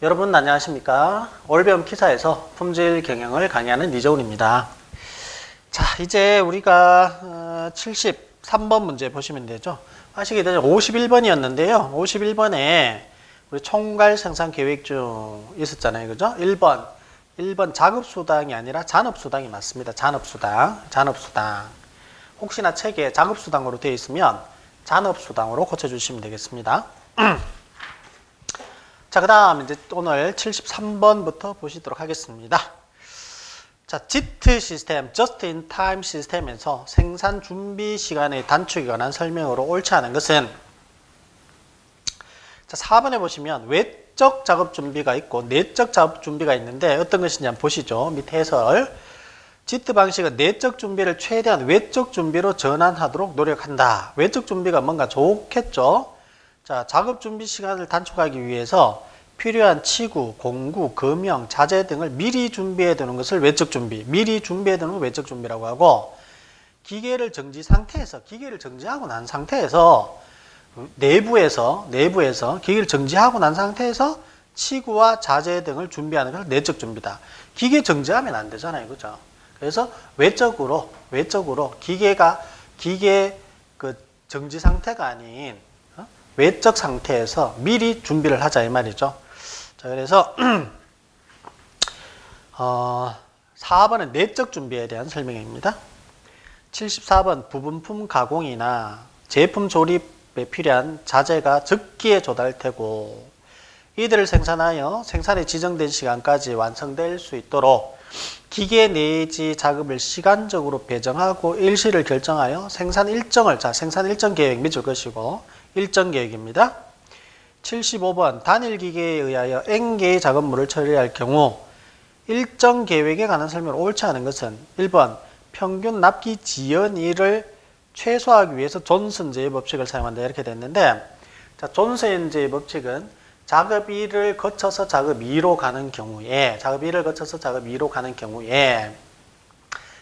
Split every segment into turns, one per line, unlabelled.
여러분 안녕하십니까? 올배움 기사에서 품질 경영을 강의하는 이재훈입니다. 자, 이제 우리가 어, 73번 문제 보시면 되죠. 하시게 되죠. 51번이었는데요. 51번에 우리 총괄 생산 계획 중 있었잖아요. 그죠? 1번. 1번 작업수당이 아니라 잔업수당이 맞습니다. 잔업수당. 잔업수당. 혹시나 책에 작업수당으로 되어 있으면 잔업수당으로 고쳐주시면 되겠습니다. 자, 그 다음 이제 오늘 73번부터 보시도록 하겠습니다. 자, JIT 시스템, Just in Time 시스템에서 생산 준비 시간의 단축에 관한 설명으로 옳지 않은 것은 자, 4번에 보시면 외적 작업 준비가 있고 내적 작업 준비가 있는데 어떤 것인지 한번 보시죠. 밑에 해설. JIT 방식은 내적 준비를 최대한 외적 준비로 전환하도록 노력한다. 외적 준비가 뭔가 좋겠죠. 자, 작업 준비 시간을 단축하기 위해서 필요한 치구, 공구, 금형, 자재 등을 미리 준비해 두는 것을 외적 준비, 미리 준비해 두는 걸 외적 준비라고 하고 기계를 정지 상태에서 기계를 정지하고 난 상태에서 내부에서 내부에서 기계를 정지하고 난 상태에서 치구와 자재 등을 준비하는 걸 내적 준비다. 기계 정지하면 안 되잖아요, 그죠? 그래서 외적으로 외적으로 기계가 기계 그 정지 상태가 아닌 어? 외적 상태에서 미리 준비를 하자 이 말이죠. 자, 그래서 어, 4번은 내적 준비에 대한 설명입니다. 74번 부분품 가공이나 제품 조립에 필요한 자재가 적기에 조달되고 이들을 생산하여 생산에 지정된 시간까지 완성될 수 있도록 기계 내지 작업을 시간적으로 배정하고 일시를 결정하여 생산 일정을 자 생산 일정 계획 맺을 것이고 일정 계획입니다. 75번 단일 기계에 의하여 N개의 작업물을 처리할 경우 일정 계획에 관한 설명을 옳지 않은 것은 1번 평균 납기 지연일을 최소화하기 위해서 존슨제의 법칙을 사용한다 이렇게 됐는데 자 존슨제의 법칙은 작업 1을 거쳐서 작업 2로 가는 경우에 작업 1을 거쳐서 작업 2로 가는 경우에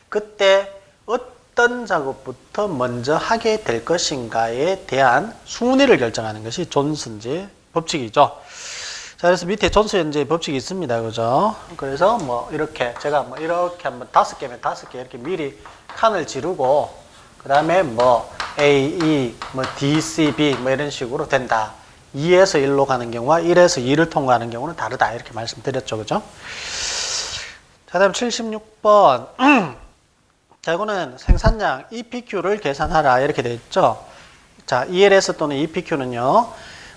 그때 어떤 작업부터 먼저 하게 될 것인가에 대한 순위를 결정하는 것이 존슨제 법칙이죠. 자, 그래서 밑에 존슨제 법칙이 있습니다. 그죠? 그래서 뭐 이렇게 제가 뭐 이렇게 한번 다섯 개면 다섯 개 이렇게 미리 칸을 지르고 그 다음에 뭐 A, E, 뭐 D, C, B 뭐 이런 식으로 된다. 2에서 1로 가는 경우와 1에서 2를 통과하는 경우는 다르다. 이렇게 말씀드렸죠. 그죠? 자, 다음 76번. 자, 이거는 생산량 EPQ를 계산하라. 이렇게 되어 있죠. 자, ELS 또는 EPQ는요.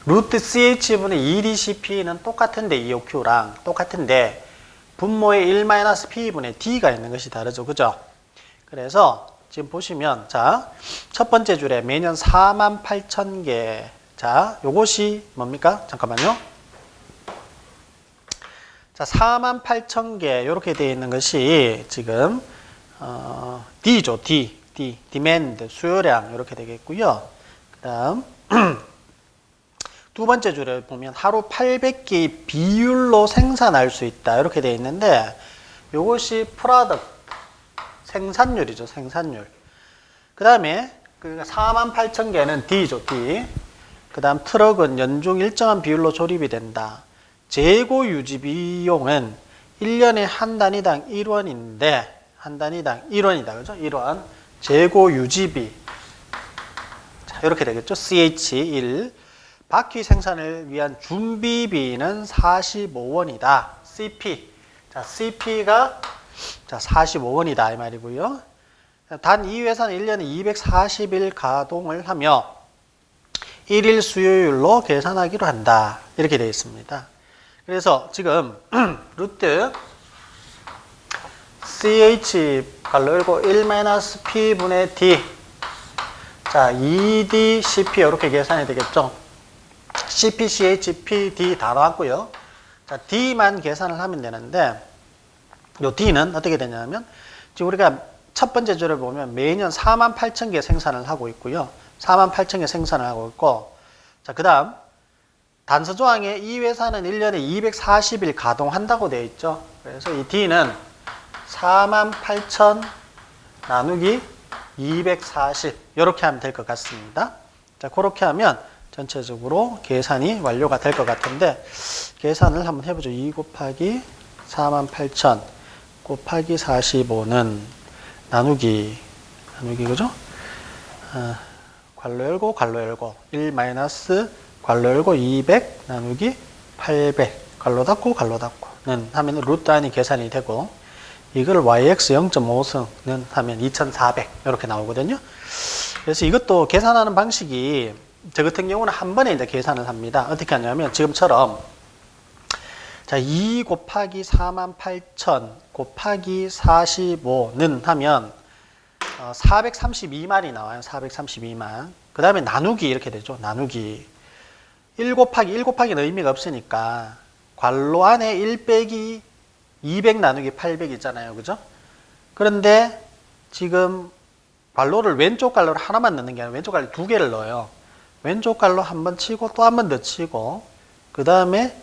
루트 CH분의 2DCP는 똑같은데 EOQ랑 똑같은데 분모의 1-P분의 D가 있는 것이 다르죠. 그죠? 그래서 지금 보시면 자, 첫 번째 줄에 매년 4만 8천 개. 자, 요것이 뭡니까? 잠깐만요. 자, 4만 8천 개 이렇게 되어 있는 것이 지금 어, D죠. D. D. 디맨드 수요량 이렇게 되겠고요. 그다음 두 번째 줄에 보면 하루 800개 비율로 생산할 수 있다. 이렇게 되어 있는데 이것이 프로덕트 생산율이죠. 생산율. 그 다음에 그 4만 8천 개는 D죠. D. 그 다음 트럭은 연중 일정한 비율로 조립이 된다. 재고 유지 비용은 1년에 한 단위당 1원인데 한 단위당 1원이다. 그죠? 1원. 재고 유지비. 자, 이렇게 되겠죠? CH1 바퀴 생산을 위한 준비비는 45원이다. CP. 자, CP가 자, 45원이다 이 말이고요. 단 이 회사는 1년에 240일 가동을 하며 1일 수요율로 계산하기로 한다. 이렇게 되어 있습니다. 그래서 지금 루트 CH 갈로 열고 1-P분의 D 자 2DCP 이렇게 계산이 되겠죠. CP, CH, P, D 다 나왔고요. 자 D만 계산을 하면 되는데 요 D는 어떻게 되냐면 지금 우리가 첫 번째 줄을 보면 매년 4만 8천 개 생산을 하고 있고요. 4만 8천 개 생산을 하고 있고 자, 그 다음 단서 조항에 이 회사는 1년에 240일 가동한다고 되어 있죠. 그래서 이 D는 4만 8천 나누기 240 이렇게 하면 될 것 같습니다. 자, 그렇게 하면 전체적으로 계산이 완료가 될 것 같은데 계산을 한번 해보죠. 2 곱하기 48,000 곱하기 45는 나누기 나누기 그죠? 아, 괄호 열고 괄호 열고 1 마이너스 괄호 열고 200 나누기 800 괄호 닫고 괄호 닫고는 하면 루트 안이 계산이 되고 이걸 yx 0.5승은 하면 2400 이렇게 나오거든요. 그래서 이것도 계산하는 방식이 저 같은 경우는 한 번에 이제 계산을 합니다. 어떻게 하냐면 지금처럼 자, 2 곱하기 48,000 곱하기 45는 하면 어, 432만이 나와요. 432만. 그 다음에 나누기 이렇게 되죠. 나누기. 1 곱하기 1 곱하기는 의미가 없으니까 괄호 안에 1 빼기 200 나누기 800 있잖아요. 그죠? 그런데 지금 괄호를 왼쪽 괄호를 하나만 넣는 게 아니라 왼쪽 괄호 두 개를 넣어요. 왼쪽 괄호 한번 치고 또 한 번 더 치고 그 다음에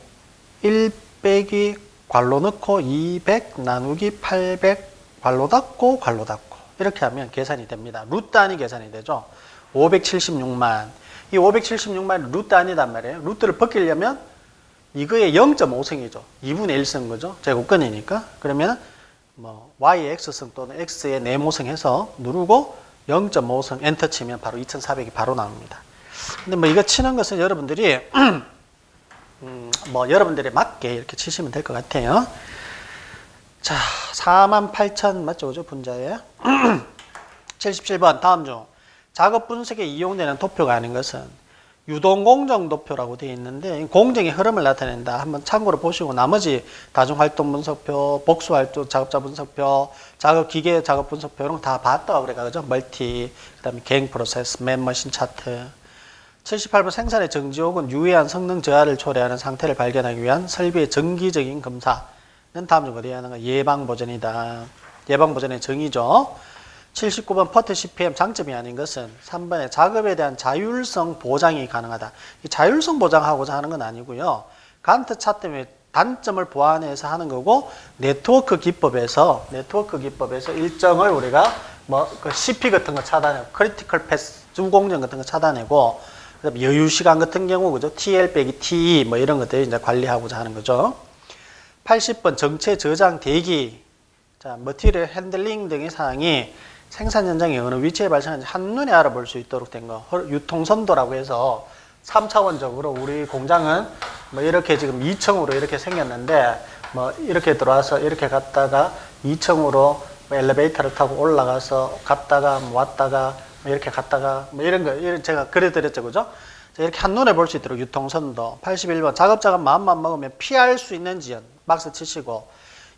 1 빼기 괄호 넣고 200 나누기 800 괄호 닫고 괄호 닫고 이렇게 하면 계산이 됩니다. 루트 단위 계산이 되죠. 576만 이 576만이 루트 단위단 말이에요. 루트를 벗기려면 이거의 0.5승이죠. 2분의 1승 거죠. 제곱근이니까. 그러면 뭐 y의 x승 또는 x의 네모승 해서 누르고 0.5승 엔터 치면 바로 2400이 바로 나옵니다. 근데 뭐 이거 치는 것은 여러분들이 음, 뭐 여러분들에 맞게 이렇게 치시면 될 것 같아요. 자, 48,000 맞죠? 그죠? 분자에. 77번 다음 중 작업 분석에 이용되는 도표가 아닌 것은 유동 공정 도표라고 되어 있는데 이 공정의 흐름을 나타낸다. 한번 참고로 보시고 나머지 다중 활동 분석표, 복수 활동 작업자 분석표, 작업 기계 작업 분석표 이런 거 다 봤다고 그래가 그죠? 멀티, 그다음에 개행 프로세스, 맨 머신 차트. 78번 생산의 정지 혹은 유해한 성능 저하를 초래하는 상태를 발견하기 위한 설비의 정기적인 검사는 다음 중 어디에 하는가? 예방 보전이다. 예방 보전의 정의죠. 79번 퍼트 CPM 장점이 아닌 것은 3번의 작업에 대한 자율성 보장이 가능하다. 이 자율성 보장하고자 하는 건 아니고요. 간트 차 때문에 단점을 보완해서 하는 거고 네트워크 기법에서 네트워크 기법에서 일정을 우리가 뭐 그 CP 같은 거 차단하고 크리티컬 패스 주공정 같은 거 차단하고 여유 시간 같은 경우 그죠? TL 빼기 TE 뭐 이런 것들 이제 관리하고자 하는 거죠. 80번 정체 저장 대기 자, 머티리얼 핸들링 등의 사항이 생산 현장에 어느 위치에 발생하는지 한눈에 알아볼 수 있도록 된 거. 유통선도라고 해서 3차원적으로 우리 공장은 뭐 이렇게 지금 2층으로 이렇게 생겼는데 뭐 이렇게 들어와서 이렇게 갔다가 2층으로 뭐 엘리베이터를 타고 올라가서 갔다가 뭐 왔다가 뭐 이렇게 갔다가 뭐 이런 거 이런 제가 그려드렸죠 그죠? 자, 이렇게 한눈에 볼 수 있도록 유통선도 81번 작업자가 마음만 먹으면 피할 수 있는 지연 박스 치시고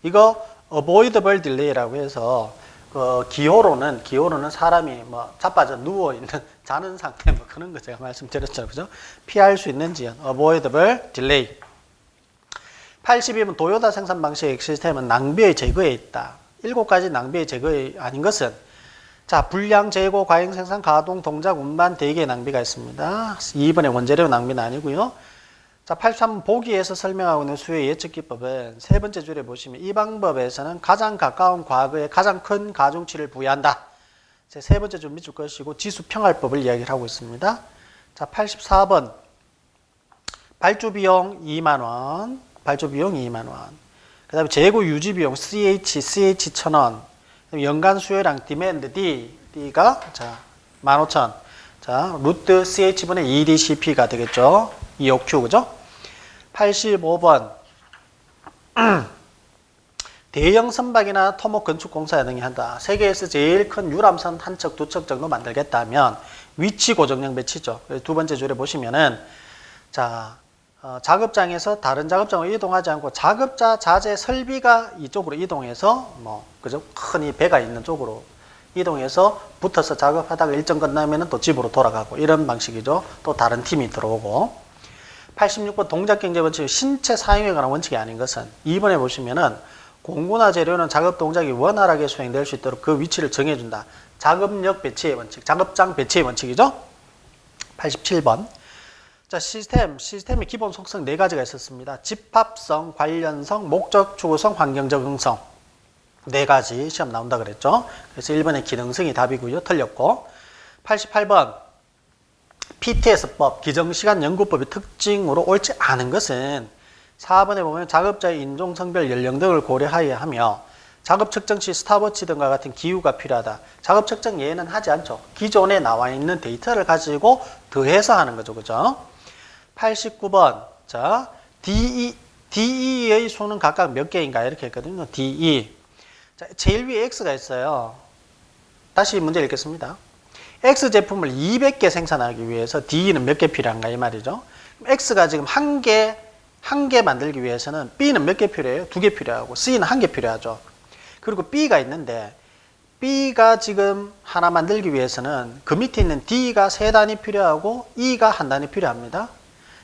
이거 avoidable delay라고 해서 그 기호로는 기호로는 사람이 뭐 자빠져 누워 있는 자는 상태 뭐 그런 거 제가 말씀드렸죠 그죠? 피할 수 있는 지연 avoidable delay 82번 도요타 생산 방식의 시스템은 낭비의 제거에 있다. 일곱 가지 낭비의 제거에 아닌 것은 자 불량 재고 과잉 생산 가동 동작 운반 대기의 낭비가 있습니다. 2번의 원재료 낭비는 아니고요. 자 83번 보기에서 설명하고 있는 수의 예측 기법은 세 번째 줄에 보시면 이 방법에서는 가장 가까운 과거에 가장 큰 가중치를 부여한다. 제 세 번째 줄 밑줄 것이고 지수 평할법을 이야기를 하고 있습니다. 자 84번 발주 비용 2만 원, 발주 비용 2만 원. 그다음에 재고 유지 비용 CH, CH 1,000원. 연간 수요량 디맨드 D, D가 자 15,000. 자, 루트 CH분의 EDCP가 되겠죠. EOQ 그죠? 85번 대형 선박이나 토목 건축 공사 등이 한다. 세계에서 제일 큰 유람선 한 척, 두 척 정도 만들겠다면 위치 고정형 배치죠. 두 번째 줄에 보시면은 자 어, 작업장에서 다른 작업장으로 이동하지 않고 작업자 자재 설비가 이쪽으로 이동해서 뭐 그죠 큰 이 배가 있는 쪽으로 이동해서 붙어서 작업하다가 일정 끝나면은 또 집으로 돌아가고 이런 방식이죠. 또 다른 팀이 들어오고 86번 동작 경제 원칙 신체 사용에 관한 원칙이 아닌 것은 2번에 보시면은 공구나 재료는 작업 동작이 원활하게 수행될 수 있도록 그 위치를 정해준다. 작업력 배치의 원칙, 작업장 배치의 원칙이죠. 87번. 자, 시스템, 시스템의 기본 속성 네 가지가 있었습니다. 집합성, 관련성, 목적 추구성, 환경 적응성. 네 가지 시험 나온다 그랬죠. 그래서 1번의 기능성이 답이고요. 틀렸고. 88번. PTS법, 기정시간 연구법의 특징으로 옳지 않은 것은 4번에 보면 작업자의 인종, 성별, 연령 등을 고려하여야 하며 작업 측정 시 스탑워치 등과 같은 기후가 필요하다. 작업 측정 예는 하지 않죠. 기존에 나와 있는 데이터를 가지고 더해서 하는 거죠. 그죠? 89번. 자, DE, DE의 수는 각각 몇 개인가 이렇게 했거든요. DE. 자, 제일 위에 X가 있어요. 다시 문제 읽겠습니다. X 제품을 200개 생산하기 위해서 D는 몇 개 필요한가 이 말이죠. X가 지금 한 개, 한 개 만들기 위해서는 B는 몇 개 필요해요? 두 개 필요하고 C는 한 개 필요하죠. 그리고 B가 있는데 B가 지금 하나 만들기 위해서는 그 밑에 있는 D가 세 단위 필요하고 E가 한 단위 필요합니다.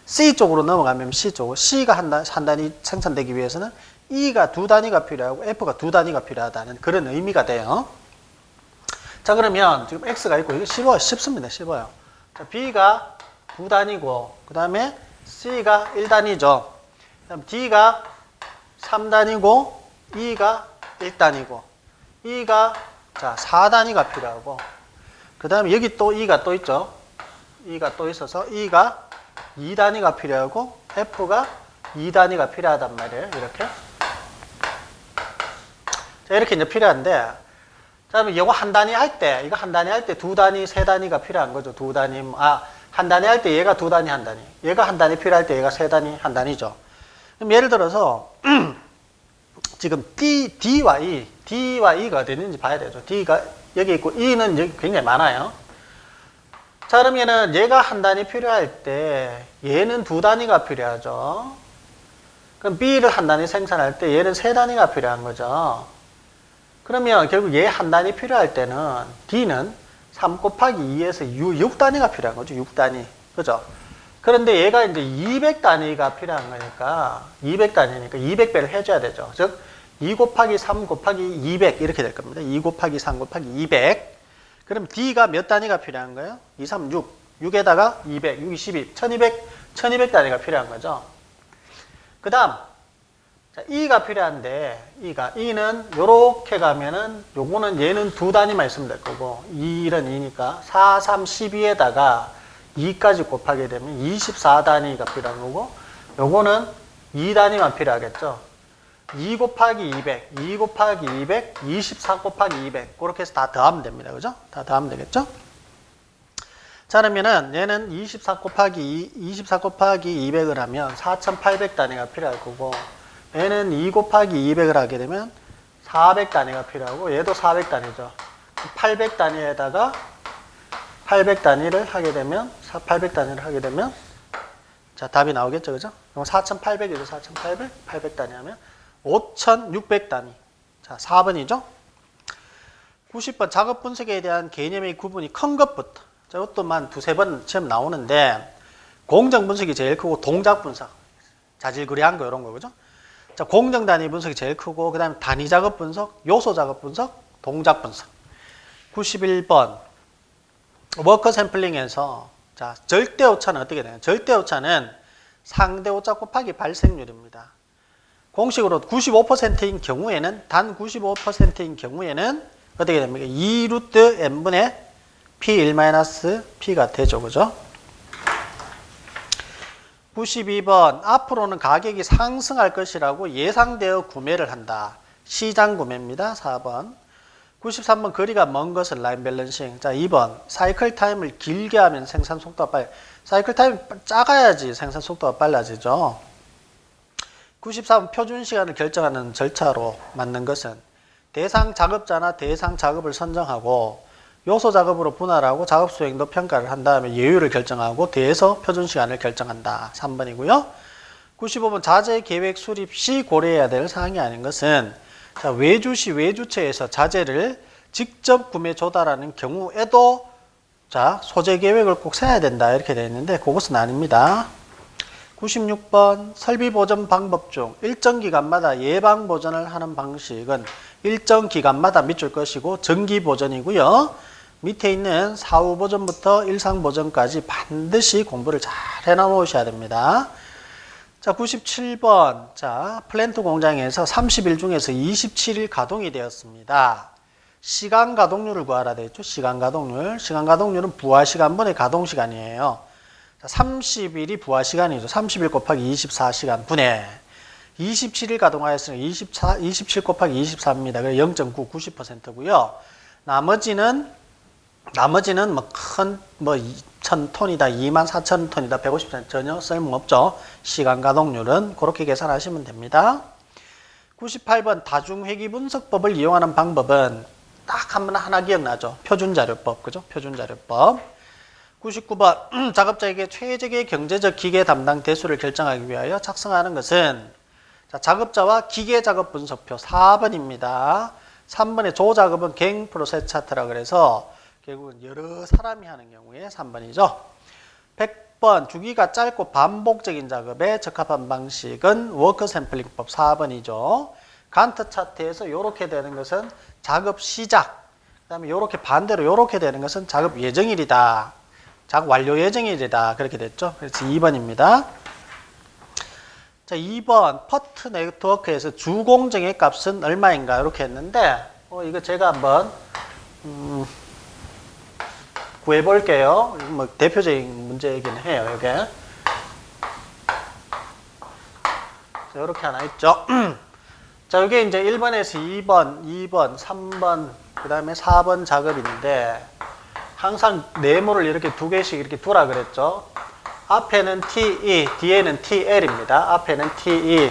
C 쪽으로 넘어가면 C 쪽, C가 한, 단, 한 단위 생산되기 위해서는 E가 두 단위가 필요하고 F가 두 단위가 필요하다는 그런 의미가 돼요. 자 그러면 지금 x가 있고 이거 쉽어요 쉽습니다. 쉽어요. 자, b가 9단위고 그 다음에 c가 1단위죠. 그 다음 d가 3단위고 e가 1단위고 e가 자 4단위가 필요하고 그 다음에 여기 또 e가 또 있죠. E가 또 있어서 e가 2단위가 필요하고 f가 2단위가 필요하단 말이에요 이렇게 자 이렇게 이제 필요한데 그다음에 이거 한 단위 할 때, 이거 한 단위 할 때 두 단위, 세 단위가 필요한 거죠. 두 단위. 아, 한 단위 할 때 얘가 두 단위, 한 단위. 얘가 한 단위 필요할 때 얘가 세 단위, 한 단위죠. 그럼 예를 들어서 지금 D, D와 E, D와 E가 어디 있는지 봐야 되죠. D가 여기 있고 E는 여기 굉장히 많아요. 자, 그러면은 얘가 한 단위 필요할 때 얘는 두 단위가 필요하죠. 그럼 B를 한 단위 생산할 때 얘는 세 단위가 필요한 거죠. 그러면 결국 얘 한 단위 필요할 때는 D는 3 곱하기 2에서 6, 단위가 필요한 거죠. 6단위. 그죠? 그런데 얘가 이제 200단위가 필요한 거니까 200단위니까 200배를 해줘야 되죠. 즉, 2 곱하기 3 곱하기 200 이렇게 될 겁니다. 2 곱하기 3 곱하기 200. 그럼 D가 몇 단위가 필요한 거예요? 2, 3, 6. 6에다가 200, 6, 12, 1200, 1200 단위가 필요한 거죠. 그 다음, 자, E가 필요한데, E가, E는 요렇게 가면은, 요거는 얘는 두 단위만 있으면 될 거고, 2는 2니까, 4, 3, 12에다가 2까지 곱하게 되면 24단위가 필요한 거고, 요거는 2단위만 필요하겠죠. 2 곱하기 200, 2 곱하기 200, 24 곱하기 200. 그렇게 해서 다 더하면 됩니다. 그죠? 다 더하면 되겠죠? 자, 그러면은 얘는 24 곱하기 2, 24 곱하기 200을 하면 4800 단위가 필요할 거고, 얘는 2 곱하기 200을 하게 되면 400 단위가 필요하고 얘도 400 단위죠. 800 단위에다가 800 단위를 하게 되면 800 단위를 하게 되면 자 답이 나오겠죠, 그죠? 그럼 4,800이죠, 4,800, 800 단위 하면 5,600 단위. 자 4번이죠. 90번 작업 분석에 대한 개념의 구분이 큰 것부터 자 이것도 만 두세 번 시험 나오는데 공정 분석이 제일 크고 동작 분석 자질구레한 거 이런 거 그죠? 자, 공정 단위 분석이 제일 크고 그다음에 단위 작업 분석, 요소 작업 분석, 동작 분석. 91번 워커 샘플링에서 자, 절대 오차는 어떻게 되냐? 절대 오차는 상대 오차 곱하기 발생률입니다. 공식으로 95%인 경우에는 단 95%인 경우에는 어떻게 됩니까? 2 루트 n분의 p1 p가 되죠. 그죠? 92번 앞으로는 가격이 상승할 것이라고 예상되어 구매를 한다. 시장 구매입니다. 4번. 93번 거리가 먼 것은 라인 밸런싱. 자, 2번 사이클 타임을 길게 하면 생산 속도가 빨리. 사이클 타임이 작아야지 생산 속도가 빨라지죠. 94번 표준 시간을 결정하는 절차로 맞는 것은 대상 작업자나 대상 작업을 선정하고 요소 작업으로 분할하고 작업 수행도 평가를 한 다음에 예율을 결정하고 대해서 표준 시간을 결정한다. 3번이고요. 95번 자재 계획 수립 시 고려해야 될 사항이 아닌 것은 자, 외주시 외주처에서 자재를 직접 구매 조달하는 경우에도 자, 소재 계획을 꼭 세야 된다. 이렇게 되어 있는데 그것은 아닙니다. 96번 설비 보전 방법 중 일정 기간마다 예방 보전을 하는 방식은 일정 기간마다 밑줄 것이고 정기 보전이고요. 밑에 있는 사후 보전부터 일상 보전까지 반드시 공부를 잘 해놔 놓으셔야 됩니다. 자, 97번. 자, 플랜트 공장에서 30일 중에서 27일 가동이 되었습니다. 시간 가동률을 구하라 돼 있죠. 시간 가동률. 시간 가동률은 부하 시간분의 가동 시간이에요. 자, 30일이 부하 시간이죠. 30일 곱하기 24시간 분의 27일 가동하였으니까 24, 27 곱하기 24입니다. 그래서 0.9, 90%고요. 나머지는 나머지는 뭐큰뭐 2,000톤이다, 2만 4천 톤이다, 150% 전혀 쓸모없죠. 시간 가동률은 그렇게 계산하시면 됩니다. 98번 다중회귀 분석법을 이용하는 방법은 딱 한 번 하나 기억나죠. 표준자료법, 그죠? 표준자료법. 99번 작업자에게 최적의 경제적 기계 담당 대수를 결정하기 위하여 작성하는 것은 자, 작업자와 기계 작업 분석표 4번입니다. 3번의 조작업은 갱 프로세스 차트라 그래서 결국은 여러 사람이 하는 경우에 3번이죠. 100번 주기가 짧고 반복적인 작업에 적합한 방식은 워크 샘플링법 4번이죠. 간트 차트에서 이렇게 되는 것은 작업 시작. 그 다음에 이렇게 반대로 이렇게 되는 것은 작업 예정일이다. 작업 완료 예정일이다. 그렇게 됐죠. 그래서 2번입니다. 자, 2번 퍼트 네트워크에서 주공정의 값은 얼마인가 이렇게 했는데 어, 이거 제가 한번 음, 구해볼게요. 뭐 대표적인 문제이긴 해요. 이게 자, 이렇게 하나 있죠. 자, 이게 이제 1번에서 2번, 2번, 3번, 그 다음에 4번 작업인데 항상 네모를 이렇게 두 개씩 이렇게 두라 그랬죠. 앞에는 TE, 뒤에는 TL입니다. 앞에는 TE,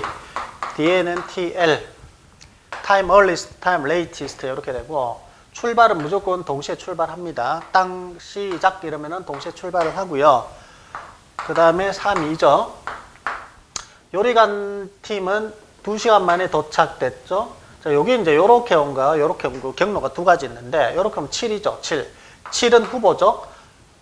뒤에는 TL. Time earliest, time latest 이렇게 되고 출발은 무조건 동시에 출발합니다. 땅 시작 이러면은 동시에 출발을 하고요. 그 다음에 3이죠. 요리간 팀은 2시간 만에 도착됐죠. 자, 여기 이제 요렇게 온 거, 요렇게 온 거, 경로가 두 가지 있는데, 요렇게 하면 7이죠. 7. 7은 후보죠.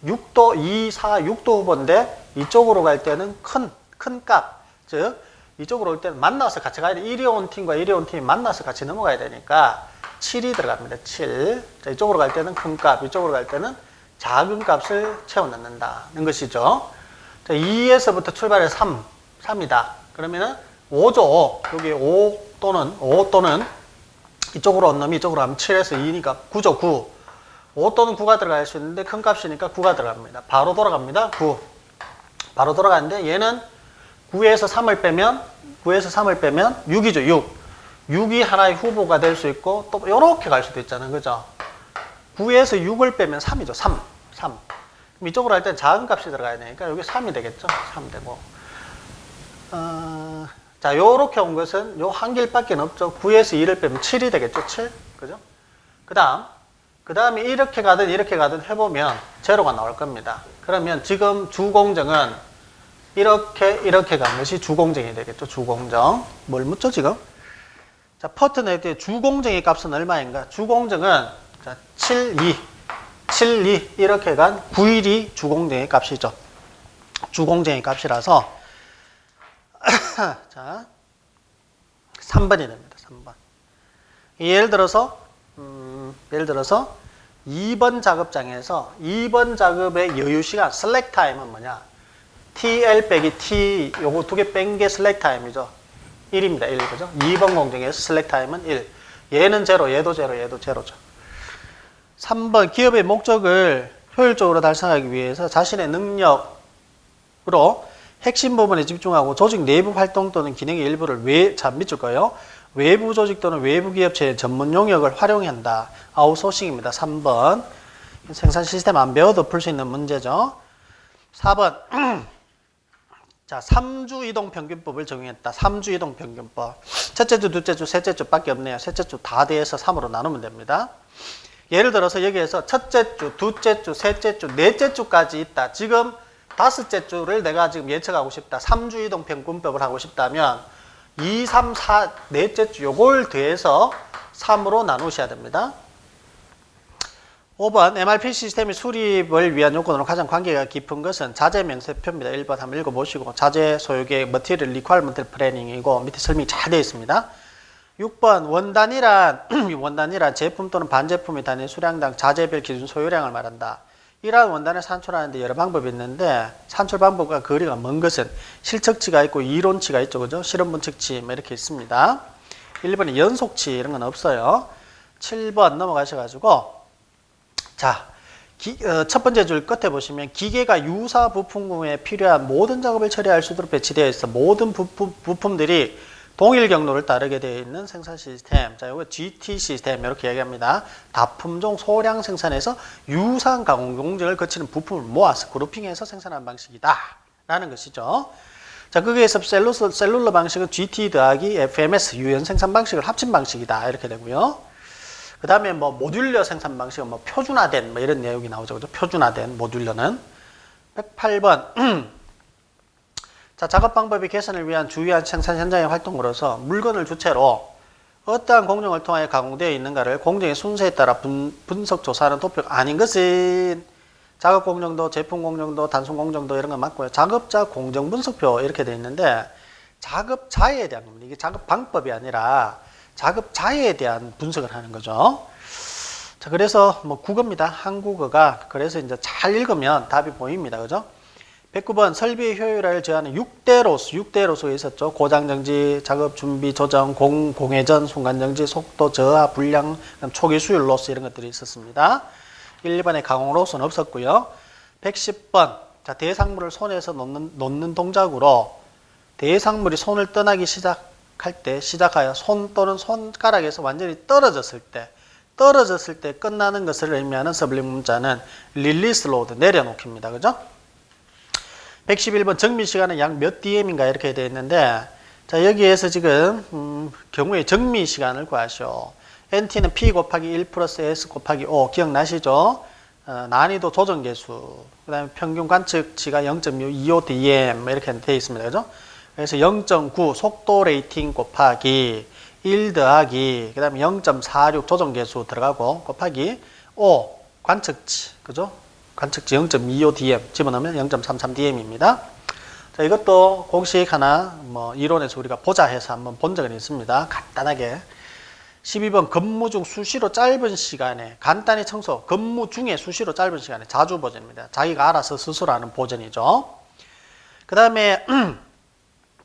6도, 2, 4, 6도 후보인데, 이쪽으로 갈 때는 큰, 큰 값. 즉, 이쪽으로 올 때는 만나서 같이 가야 돼. 1위 온 팀과 1위 온 팀이 만나서 같이 넘어가야 되니까, 7이 들어갑니다. 7. 자, 이쪽으로 갈 때는 큰 값, 이쪽으로 갈 때는 작은 값을 채워 넣는다는 것이죠. 자, 2에서부터 출발해서 3, 3이다. 그러면은 5죠. 여기 5 또는 5 또는 이쪽으로 온 놈이 이쪽으로 하면 7에서 2니까 9죠. 9. 5 또는 9가 들어갈 수 있는데 큰 값이니까 9가 들어갑니다. 바로 돌아갑니다. 9. 바로 돌아가는데 얘는 9에서 3을 빼면 9에서 3을 빼면 6이죠. 6. 6이 하나의 후보가 될 수 있고 또 이렇게 갈 수도 있잖아요. 그죠? 9에서 6을 빼면 3이죠. 3. 3. 그럼 이쪽으로 할 땐 작은 값이 들어가야 되니까 여기 3이 되겠죠. 3 되고. 어, 자, 요렇게 온 것은 요 한 길밖에 없죠. 9에서 2를 빼면 7이 되겠죠. 7. 그죠? 그 다음, 그 다음에 이렇게 가든 이렇게 가든 해보면 제로가 나올 겁니다. 그러면 지금 주공정은 이렇게, 이렇게 간 것이 주공정이 되겠죠. 주공정. 뭘 묻죠, 지금? 자, 퍼트네트의 주공정의 값은 얼마인가? 주공정은 자, 7, 2. 7, 2. 이렇게 간 9일이 주공정의 값이죠. 주공정의 값이라서 자, 3번이 됩니다. 3번. 예를 들어서 음, 예를 들어서 2번 작업장에서 2번 작업의 여유 시간 슬랙 타임은 뭐냐? TL 빼기 T 요거 두 개 뺀 게 슬랙 타임이죠. 1입니다. 1 그죠? 2번 공정에서 슬랙 타임은 1. 얘는 제로, 얘도 제로, 얘도 제로죠. 3번 기업의 목적을 효율적으로 달성하기 위해서 자신의 능력으로 핵심 부분에 집중하고 조직 내부 활동 또는 기능의 일부를 외, 자, 밑줄 거예요. 외부 조직 또는 외부 기업체의 전문 용역을 활용한다. 아웃소싱입니다. 3번. 생산 시스템 안 배워도 풀 수 있는 문제죠. 4번. 자, 3주 이동 평균법을 적용했다. 3주 이동 평균법. 첫째 주, 둘째 주, 셋째 주밖에 없네요. 셋째 주 다 대해서 3으로 나누면 됩니다. 예를 들어서 여기에서 첫째 주, 둘째 주, 셋째 주, 넷째 주까지 있다. 지금 다섯째 주를 내가 지금 예측하고 싶다. 3주 이동 평균법을 하고 싶다면 2, 3, 4, 넷째 주 요걸 더해서 3으로 나누셔야 됩니다. 5번 MRP 시스템의 수립을 위한 요건으로 가장 관계가 깊은 것은 자재 명세표입니다. 1번 한번 읽어보시고 자재 소유의 머티리얼 리퀄먼트 플래닝이고 밑에 설명이 잘 되어 있습니다. 6번 원단이란 원단이란 제품 또는 반제품의 단위 수량당 자재별 기준 소유량을 말한다. 이러한 원단을 산출하는데 여러 방법이 있는데 산출 방법과 거리가 먼 것은 실측치가 있고 이론치가 있죠. 그죠? 실험분 측치 뭐 이렇게 있습니다. 1번에 연속치 이런 건 없어요. 7번 넘어가셔가지고 자, 기- 어, 첫 번째 줄 끝에 보시면 기계가 유사 부품군에 필요한 모든 작업을 처리할 수 있도록 배치되어 있어 모든 부품, 부품들이 동일 경로를 따르게 되어 있는 생산 시스템. 자, 이거 GT 시스템 이렇게 얘기합니다. 다품종 소량 생산해서 유사한 가공 공정을 거치는 부품을 모아서 그룹핑해서 생산하는 방식이다. 라는 것이죠. 자, 거기에서 셀룰러, 셀룰러 방식은 GT 더하기 FMS 유연 생산 방식을 합친 방식이다. 이렇게 되고요. 그 다음에 뭐 모듈러 생산 방식은 뭐 표준화된 뭐 이런 내용이 나오죠. 그죠? 표준화된 모듈러는 108번. 자, 작업 방법의 개선을 위한 주요한 생산 현장의 활동으로서 물건을 주체로 어떠한 공정을 통하여 가공되어 있는가를 공정의 순서에 따라 분, 분석 조사하는 도표가 아닌 것은 작업 공정도, 제품 공정도, 단순 공정도 이런 거 맞고요. 작업자 공정 분석표 이렇게 되어 있는데 작업 자에 대한 겁니다. 이게 작업 방법이 아니라 작업 자에 대한 분석을 하는 거죠. 자, 그래서 뭐 국어입니다. 한국어가 그래서 이제 잘 읽으면 답이 보입니다. 그죠? 109번 설비의 효율화를 제하는 6대 로스, 6대 로스가 있었죠. 고장 정지, 작업 준비 조정, 공, 공회전, 순간 정지, 속도 저하, 불량, 초기 수율 로스 이런 것들이 있었습니다. 1, 2번에 가공 로스는 없었고요. 110번. 자, 대상물을 손에서 놓는, 놓는 동작으로 대상물이 손을 떠나기 시작할 때 시작하여 손 또는 손가락에서 완전히 떨어졌을 때 떨어졌을 때 끝나는 것을 의미하는 서블림 문자는 릴리스 로드 내려놓기입니다. 그죠? 111번 정밀 시간은 약 몇 DM인가 이렇게 되어 있는데 자 여기에서 지금 음, 경우의 정밀 시간을 구하시오. NT는 P 곱하기 1 플러스 S 곱하기 5 기억나시죠? 어, 난이도 조정 계수 그 다음에 평균 관측치가 0.25 DM 이렇게 되어 있습니다. 그죠? 그래서 0.9 속도 레이팅 곱하기 1 더하기 그 다음에 0.46 조정 계수 들어가고 곱하기 5 관측치 그죠? 관측치 0.25 DM 집어넣으면 0.33 DM입니다. 자, 이것도 공식 하나 뭐 이론에서 우리가 보자 해서 한번 본 적은 있습니다. 간단하게. 12번 근무 중 수시로 짧은 시간에 간단히 청소 근무 중에 수시로 짧은 시간에 자주 보전입니다. 자기가 알아서 스스로 하는 보전이죠. 그 다음에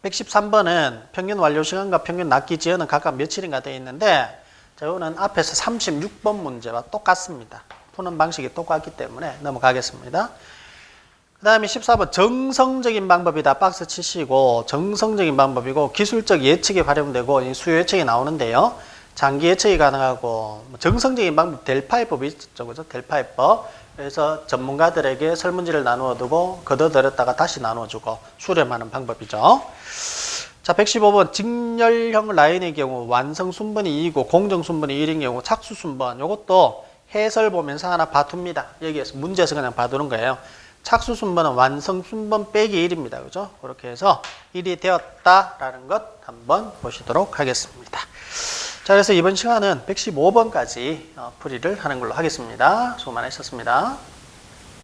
113번은 평균 완료 시간과 평균 납기 지연은 각각 며칠인가 되어 있는데 자, 이거는 앞에서 36번 문제와 똑같습니다. 푸는 방식이 똑같기 때문에 넘어가겠습니다. 그 다음에 14번 정성적인 방법이다. 박스 치시고 정성적인 방법이고 기술적 예측이 활용되고 이 수요 예측이 나오는데요. 장기 예측이 가능하고 뭐 정성적인 방법 델파이법이 있죠. 그죠? 델파이법. 그래서 전문가들에게 설문지를 나누어 두고 걷어들였다가 다시 나누어 주고 수렴하는 방법이죠. 자, 115번 직렬형 라인의 경우 완성 순번이 2이고 공정 순번이 1인 경우 착수 순번 요것도 해설 보면서 하나 봐둡니다. 여기에서 문제에서 그냥 봐두는 거예요. 착수 순번은 완성 순번 빼기 1입니다. 그죠? 그렇게 해서 1이 되었다라는 것 한번 보시도록 하겠습니다. 자, 그래서 이번 시간은 115번까지 풀이를 하는 걸로 하겠습니다. 수고 많으셨습니다.